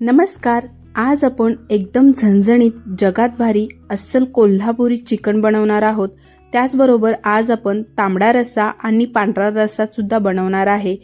नमस्कार आज आपण एकदम झणझणीत जगात भारी अस्सल कोल्हापुरी चिकन बनवणार आहोत. त्याचबरोबर आज आपण तांबडा रस्सा आणि पांढरा रस्सासुद्धा बनवणार आहे.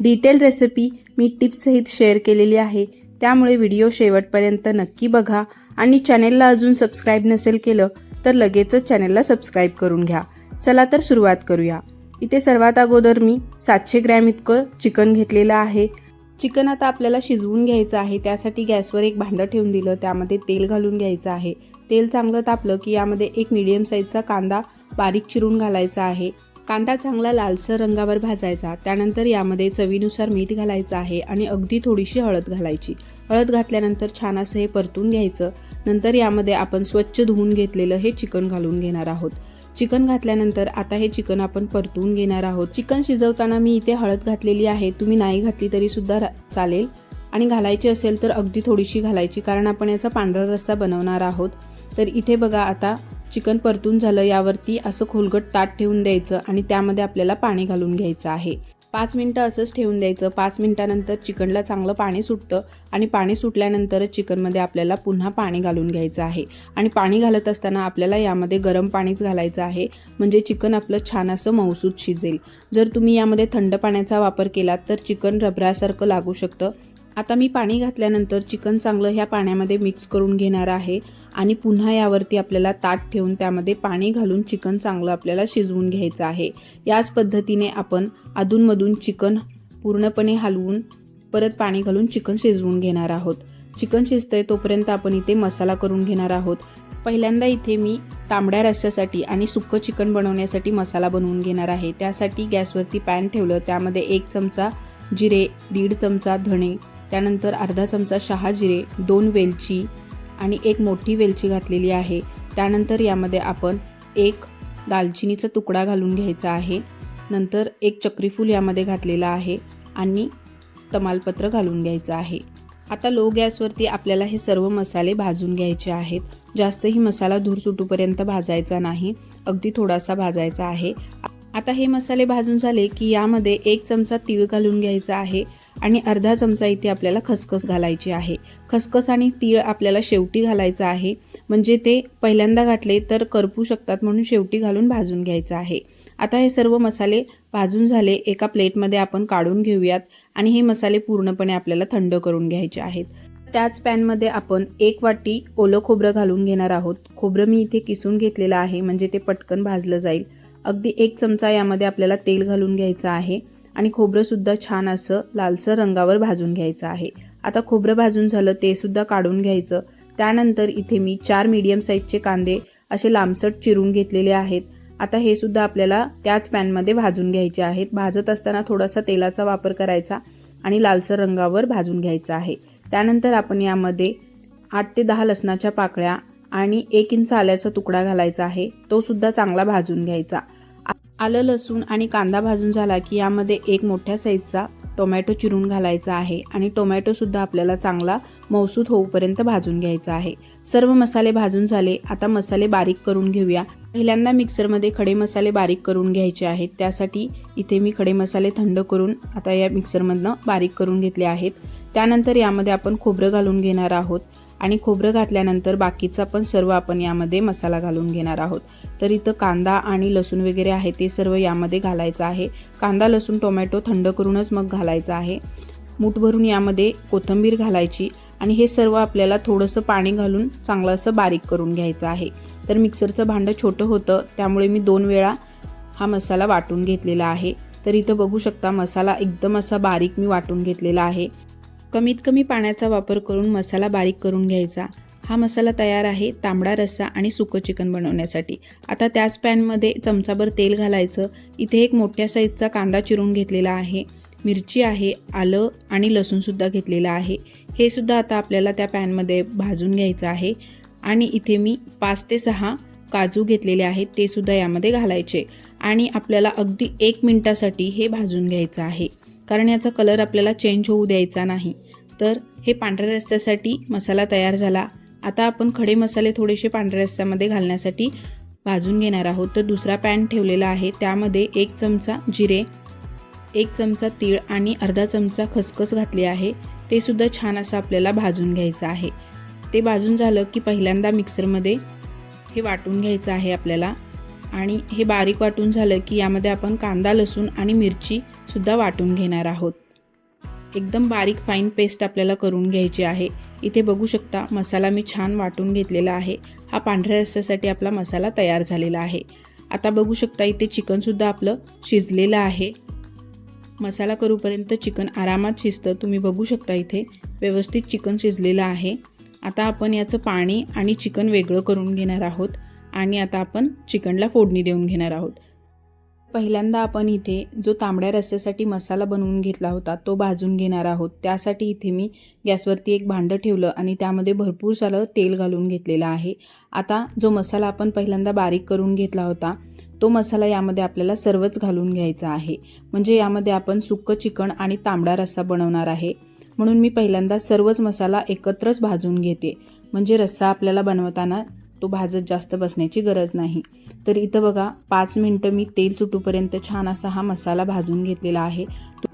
डिटेल रेसिपी मी टिप्ससहित शेअर केलेली आहे. त्यामुळे व्हिडिओ शेवटपर्यंत नक्की बघा आणि चॅनेलला अजून सबस्क्राईब नसेल केलं तर लगेचच चॅनेलला सबस्क्राईब करून घ्या. चला तर सुरुवात करूया. इथे सर्वात अगोदर मी सातशे ग्रॅम इतकं चिकन घेतलेलं आहे. चिकन आता आपल्याला शिजवून घ्यायचं आहे. त्यासाठी गॅसवर एक भांडं ठेवून दिलं. त्यामध्ये तेल घालून घ्यायचं आहे. तेल चांगलं तापलं की यामध्ये एक मिडियम साईजचा कांदा बारीक चिरून घालायचा आहे. कांदा चांगला लालसर रंगावर भाजायचा. त्यानंतर यामध्ये चवीनुसार मीठ घालायचं आहे आणि अगदी थोडीशी हळद घालायची. हळद घातल्यानंतर छान असं हे परतून घ्यायचं. नंतर यामध्ये आपण स्वच्छ धुवून घेतलेलं हे चिकन घालून घेणार आहोत. चिकन घातल्यानंतर आता हे चिकन आपण परतून घेणार आहोत. चिकन शिजवताना मी इथे हळद घातलेली आहे. तुम्ही नाही घातली तरी सुद्धा चालेल. आणि घालायची असेल तर अगदी थोडीशी घालायची कारण आपण याचा पांढरा रस्सा बनवणार आहोत. तर इथे बघा आता चिकन परतून झालं. यावरती असं खोलगट ताट ठेवून द्यायचं आणि त्यामध्ये आपल्याला पाणी घालून घ्यायचं आहे. पाच मिनटं असंच ठेवून द्यायचं. पाच मिनटानंतर चिकनला चांगलं पाणी सुटतं आणि पाणी सुटल्यानंतरच चिकनमध्ये आपल्याला पुन्हा पाणी घालून घ्यायचं आहे. आणि पाणी घालत असताना आपल्याला यामध्ये गरम पाणीच घालायचं आहे. म्हणजे चिकन आपलं छान असं मौसूद शिजेल. जर तुम्ही यामध्ये थंड पाण्याचा वापर केलात तर चिकन रबरासारखं लागू शकतं. आता मी पाणी घातल्यानंतर चिकन चांगलं ह्या पाण्यामध्ये मिक्स करून घेणार आहे आणि पुन्हा यावरती आपल्याला ताट ठेवून त्यामध्ये पाणी घालून चिकन चांगलं आपल्याला शिजवून घ्यायचं आहे. याच पद्धतीने आपण अधूनमधून चिकन पूर्णपणे हलवून परत पाणी घालून चिकन शिजवून घेणार आहोत. चिकन शिजतंय तोपर्यंत आपण इथे मसाला करून घेणार आहोत. पहिल्यांदा इथे मी तांबड्या रस्स्यासाठी आणि सुक्कं चिकन बनवण्यासाठी मसाला बनवून घेणार आहे. त्यासाठी गॅसवरती पॅन ठेवलं. त्यामध्ये एक चमचा जिरे दीड चमचा धणे त्यानंतर अर्धा चमचा शहा जिरे दोन वेलची आणि एक मोठी वेलची घातलेली आहे. त्यानंतर यामध्ये आपण एक दालचिनीचा तुकडा घालून घ्यायचा आहे. नंतर एक चक्रीफूल यामध्ये घातलेला आहे आणि तमालपत्र घालून घ्यायचं आहे. आता लो गॅसवरती आपल्याला हे सर्व मसाले भाजून घ्यायचे आहेत. जास्तही मसाला धूर सुटूपर्यंत भाजायचा नाही. अगदी थोडासा भाजायचा आहे. आता हे मसाले भाजून झाले की यामध्ये एक चमचा तीळ घालून घ्यायचा आहे. आणि अर्धा चमचा इथे आपल्याला खसखस घालायची आहे. खसखस आणि तीळ आपल्याला शेवटी घालायचं आहे. म्हणजे ते पहिल्यांदा घातले तर करपू शकतात म्हणून शेवटी घालून भाजून घ्यायचं आहे. आता हे सर्व मसाले भाजून झाले एका प्लेटमध्ये आपण काढून घेऊयात आणि हे मसाले पूर्णपणे आपल्याला थंड करून घ्यायचे आहेत. त्याच पॅनमध्ये आपण एक वाटी ओलं खोबरं घालून घेणार आहोत. खोबरं मी इथे किसून घेतलेलं आहे म्हणजे ते पटकन भाजलं जाईल. अगदी एक चमचा यामध्ये आपल्याला तेल घालून घ्यायचं आहे. आणि खोबरंसुद्धा छान असं लालसर रंगावर भाजून घ्यायचं आहे. आता खोबरं भाजून झालं ते सुद्धा काढून घ्यायचं. त्यानंतर इथे मी चार मीडियम साईजचे कांदे असे लांबसट चिरून घेतलेले आहेत. आता हे सुद्धा आपल्याला त्याच पॅनमध्ये भाजून घ्यायचे आहेत. भाजत असताना थोडासा तेलाचा वापर करायचा आणि लालसर रंगावर भाजून घ्यायचा आहे. त्यानंतर आपण यामध्ये आठ ते दहा लसणाच्या पाकळ्या आणि एक इंच आल्याचा तुकडा घालायचा आहे. तो सुद्धा चांगला भाजून घ्यायचा. आलं लसूण आणि कांदा भाजून झाला की यामध्ये एक मोठ्या साईजचा टोमॅटो चिरून घालायचा आहे आणि टोमॅटोसुद्धा आपल्याला चांगला मौसूद होऊपर्यंत भाजून घ्यायचा आहे. सर्व मसाले भाजून झाले. आता मसाले बारीक करून घेऊया. पहिल्यांदा मिक्सरमध्ये खडे मसाले बारीक करून घ्यायचे आहेत. त्यासाठी इथे मी खडे मसाले थंड करून आता या मिक्सरमधनं बारीक करून घेतले आहेत. त्यानंतर यामध्ये आपण खोबरं घालून घेणार आहोत. आणि खोबरं घातल्यानंतर बाकीचा पण सर्व आपण यामध्ये मसाला घालून घेणार आहोत. तर इथं कांदा आणि लसूण वगैरे आहे ते सर्व यामध्ये घालायचं आहे. कांदा लसूण टोमॅटो थंड करूनच मग घालायचं आहे. मूठ भरून यामध्ये कोथिंबीर घालायची आणि हे सर्व आपल्याला थोडंसं पाणी घालून चांगलं असं बारीक करून घ्यायचं आहे. तर मिक्सरचं भांडं छोटं होतं त्यामुळे मी दोन वेळा हा मसाला वाटून घेतलेला आहे. तर इथं बघू शकता मसाला एकदम असा बारीक मी वाटून घेतलेला आहे. कमीत कमी पाण्याचा वापर करून मसाला बारीक करून घ्यायचा. हा मसाला तयार आहे तांबडा रस्सा आणि सुकं चिकन बनवण्यासाठी. आता त्याच पॅनमध्ये चमचाभर तेल घालायचं. इथे एक मोठ्या साईजचा कांदा चिरून घेतलेला आहे. मिरची आहे आलं आणि लसूणसुद्धा घेतलेलं आहे. हे सुद्धा आता आपल्याला त्या पॅनमध्ये भाजून घ्यायचं आहे. आणि इथे मी पाच ते सहा काजू घेतलेले आहेत ते सुद्धा यामध्ये घालायचे. आणि आपल्याला अगदी एक मिनटासाठी हे भाजून घ्यायचं आहे. कारण याचा कलर आपल्याला चेंज होऊ द्यायचा नाही. तर हे पांढऱ्या रस्त्यासाठी मसाला तयार झाला. आता आपण खडे मसाले थोडेसे पांढऱ्या रस्त्यामध्ये घालण्यासाठी भाजून घेणार आहोत. तर दुसरा पॅन ठेवलेला आहे. त्यामध्ये एक चमचा जिरे एक चमचा तीळ आणि अर्धा चमचा खसखस घातली आहे. ते सुद्धा छान असं आपल्याला भाजून घ्यायचं आहे. ते भाजून झालं की पहिल्यांदा मिक्सरमध्ये हे वाटून घ्यायचं आहे आपल्याला. आणि हे बारीक वाटून झालं की यामध्ये आपण कांदा लसूण आणि मिरचीसुद्धा वाटून घेणार आहोत. एकदम बारीक फाईन पेस्ट आपल्याला करून घ्यायची आहे. इथे बघू शकता मसाला मी छान वाटून घेतलेला आहे. हा पांढऱ्या रस्स्यासाठी आपला मसाला तयार झालेला आहे. आता बघू शकता इथे चिकनसुद्धा आपलं शिजलेलं आहे. मसाला करूपर्यंत चिकन आरामात शिजतं. तुम्ही बघू शकता इथे व्यवस्थित चिकन शिजलेलं आहे. आता आपण याचं पाणी आणि चिकन वेगळं करून घेणार आहोत. आणि आता आपण चिकनला फोडणी देऊन घेणार आहोत. पहिल्यांदा आपण इथे जो तांबड्या रस्स्यासाठी मसाला बनवून घेतला होता तो भाजून घेणार आहोत. त्यासाठी इथे मी गॅसवरती एक भांडं ठेवलं आणि त्यामध्ये भरपूर सारं तेल घालून घेतलेलं आहे. आता जो मसाला आपण पहिल्यांदा बारीक करून घेतला होता तो मसाला यामध्ये आपल्याला सर्वच घालून घ्यायचा आहे. म्हणजे यामध्ये आपण सुक्कं चिकन आणि तांबडा रस्सा बनवणार आहे. म्हणून मी पहिल्यांदा सर्वच मसाला एकत्रच भाजून घेते. म्हणजे रस्सा आपल्याला बनवताना तो भाजत जास्त बसण्याची गरज नाही. तर इथं बघा पाच मिनटं मी तेल सुटूपर्यंत छान असा हा मसाला भाजून घेतलेला आहे.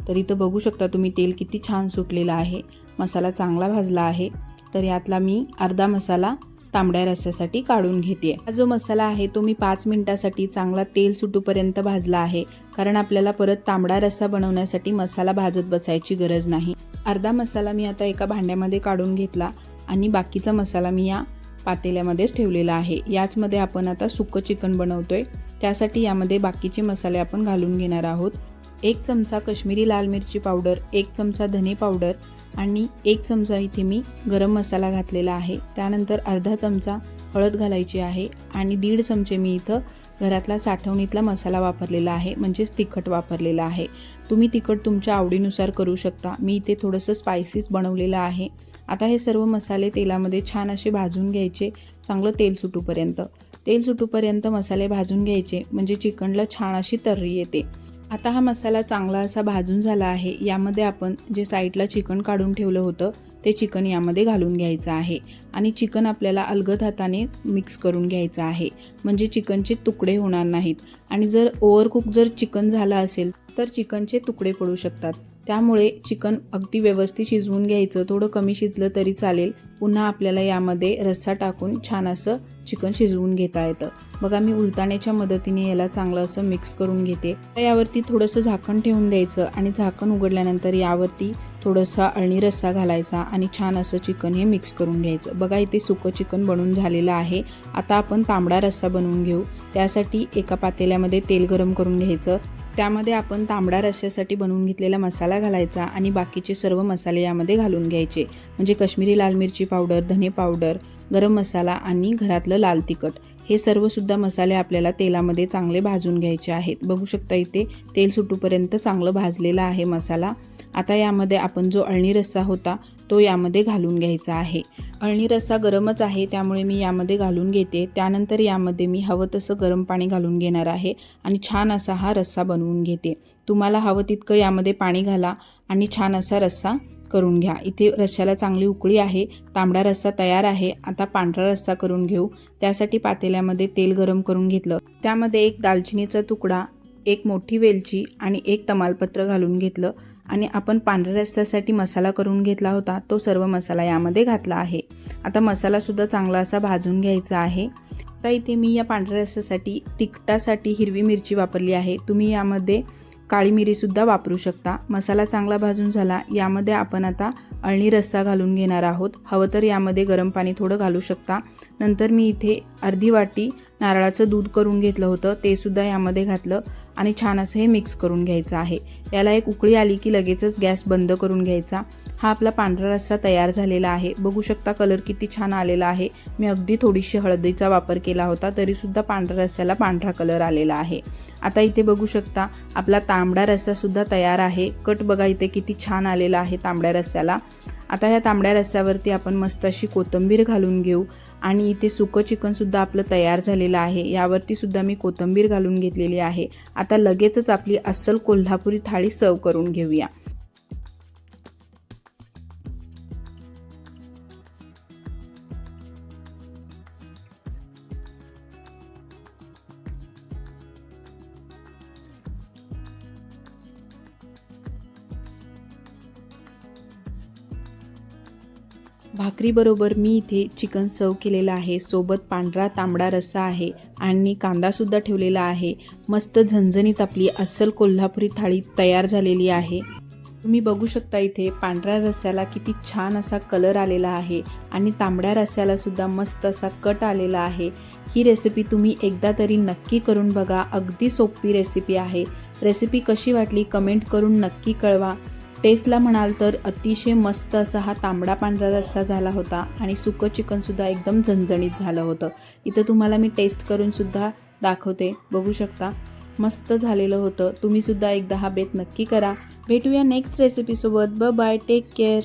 तर इथं बघू शकता तुम्ही तेल किती छान सुटलेलं आहे. मसाला चांगला भाजला आहे. तर यातला मी अर्धा मसाला तांबड्या रस्स्यासाठी काढून घेते. हा जो मसाला आहे तो मी पाच मिनिटासाठी चांगला तेल सुटूपर्यंत भाजला आहे. कारण आपल्याला परत तांबडा रस्सा बनवण्यासाठी मसाला भाजत बसायची गरज नाही. अर्धा मसाला मी आता एका भांड्यामध्ये काढून घेतला आणि बाकीचा मसाला मी या पातेल्यामध्येच ठेवलेला आहे. याचमध्ये आपण आता सुकं चिकन बनवतोय. त्यासाठी यामध्ये बाकीचे मसाले आपण घालून घेणार आहोत. एक चमचा कश्मीरी लाल मिरची पावडर एक चमचा धने पावडर आणि एक चमचा इथे मी गरम मसाला घातलेला आहे. त्यानंतर अर्धा चमचा हळद घालायची आहे आणि दीड चमचे मी इथं घरातला साठवणीतला मसाला वापरलेला आहे म्हणजेच तिखट वापरलेला आहे. तुम्ही तिखट तुमच्या आवडीनुसार करू शकता. मी इथे थोडंसं स्पायसीस बनवलेलं आहे. आता हे सर्व मसाले तेलामध्ये छान असे भाजून घ्यायचे चांगलं तेल सुटूपर्यंत. तेल सुटूपर्यंत मसाले भाजून घ्यायचे म्हणजे चिकनला छान अशी तर्री येते. आता हा मसाला चांगला असा भाजून झाला आहे. यामध्ये आपण जे साईडला चिकन काढून ठेवलं होतं ते चिकन यामध्ये घालून घ्यायचं आहे आणि चिकन आपल्याला अलगद हाताने मिक्स करून घ्यायचं आहे. म्हणजे चिकनचे तुकडे होणार नाहीत. आणि जर ओव्हरकुक जर चिकन झालं असेल तर चिकनचे तुकडे पडू शकतात. त्यामुळे चिकन अगदी व्यवस्थित शिजवून घ्यायचं थोडं कमी शिजलं तरी चालेल. पुन्हा आपल्याला यामध्ये रस्सा टाकून छान असं चिकन शिजवून घेता येतं. बघा मी उलताण्याच्या मदतीने याला चांगलं असं मिक्स करून घेते. यावरती थोडंसं झाकण ठेवून द्यायचं आणि झाकण उघडल्यानंतर यावरती थोडंसा अळणी रस्सा घालायचा आणि छान असं चिकन हे मिक्स करून घ्यायचं. बघा इथे सुकं चिकन बनून झालेलं आहे. आता आपण तांबडा रस्सा बनवून घेऊ. त्यासाठी एका पातेल्यामध्ये तेल गरम करून घ्यायचं. त्यामध्ये आपण तांबडा रश्श्यासाठी बनवून घेतलेला मसाला घालायचा आणि बाकीचे सर्व मसाले यामध्ये घालून घ्यायचे. म्हणजे कश्मीरी लाल मिरची पावडर धने पावडर गरम मसाला आणि घरातलं लाल तिखट. हे सर्वसुद्धा मसाले आपल्याला तेलामध्ये चांगले भाजून घ्यायचे आहेत. बघू शकता इथे तेल सुटूपर्यंत चांगलं भाजलेला आहे मसाला. आता यामध्ये आपण जो अळणी रस्सा होता तो यामध्ये घालून घ्यायचा आहे. अळणी रस्सा गरमच आहे त्यामुळे मी यामध्ये घालून घेते. त्यानंतर यामध्ये मी हवं तसं गरम पाणी घालून घेणार आहे आणि छान असा हा रस्सा बनवून घेते. तुम्हाला हवं तितकं यामध्ये पाणी घाला आणि छान असा रस्सा करून घ्या. इथे रश्श्याला चांगली उकळी आहे तांबडा रस्सा तयार आहे. आता पांढरा रस्सा करून घेऊ. त्यासाठी पातेल्यामध्ये तेल गरम करून घेतलं. त्यामध्ये एक दालचिनीचा तुकडा एक मोठी वेलची आणि एक तमालपत्र घालून घेतलं. आणि आपण पांढऱ्या रस्त्यासाठी मसाला करून घेतला होता तो सर्व मसाला यामध्ये घातला आहे. आता मसालासुद्धा चांगला असा भाजून घ्यायचा आहे. आता इथे मी या पांढऱ्या रस्त्यासाठी तिखटासाठी हिरवी मिरची वापरली आहे. तुम्ही यामध्ये काळी मिरीसुद्धा वापरू शकता. मसाला चांगला भाजून झाला यामध्ये आपण आता अळणी रस्सा घालून घेणार आहोत. हवं तर यामध्ये गरम पाणी थोडं घालू शकता. नंतर मी इथे अर्धी वाटी नारळाचं दूध करून घेतलं होतं ते सुद्धा यामध्ये घातलं आणि छान असं हे मिक्स करून घ्यायचं आहे. याला एक उकळी आली की लगेचच गॅस बंद करून घ्यायचा. हा आपला पांढरा रस्सा तयार झालेला आहे. बघू शकता कलर किती छान आलेला आहे. मी अगदी थोडीशी हळदीचा वापर केला होता तरीसुद्धा पांढऱ्या रस्स्याला पांढरा कलर आलेला आहे. आता इथे बघू शकता आपला तांबडा रस्सासुद्धा तयार आहे. कट बघा इथे किती छान आलेला आहे तांबड्या रस्स्याला आता ह्या तांबड्या रस्स्यावरती आपण मस्त अशी कोथिंबीर घालून घेऊ. आणि इथे सुकं चिकनसुद्धा आपलं तयार झालेलं आहे. यावरती सुद्धा मी कोथंबीर घालून घेतलेली आहे. आता लगेचच आपली अस्सल कोल्हापुरी थाळी सर्व करून घेऊया. भाकरीबरोबर मी इथे चिकन सर्व केलेलं आहे. सोबत पांढरा तांबडा रस्सा आहे आणि कांदासुद्धा ठेवलेला आहे. मस्त झणझणीत आपली अस्सल कोल्हापुरी थाळी तयार झालेली आहे. तुम्ही बघू शकता इथे पांढऱ्या रस्स्याला किती छान असा कलर आलेला आहे आणि तांबड्या रस्स्यालासुद्धा मस्त असा कट आलेला आहे. ही रेसिपी तुम्ही एकदा तरी नक्की करून बघा. अगदी सोपी रेसिपी आहे. रेसिपी कशी वाटली कमेंट करून नक्की कळवा. टेस्टला म्हणाल तर अतिशय मस्त असा हा तांबडा पांढरा रस्सा झाला होता आणि सुकं चिकनसुद्धा एकदम झणझणीत झालं होतं. इथं तुम्हाला मी टेस्ट करूनसुद्धा दाखवते. बघू शकता. मस्त झालेलं होतं. तुम्हीसुद्धा एकदा हा बेत नक्की करा. भेटूया नेक्स्ट रेसिपीसोबत ब बाय टेक केअर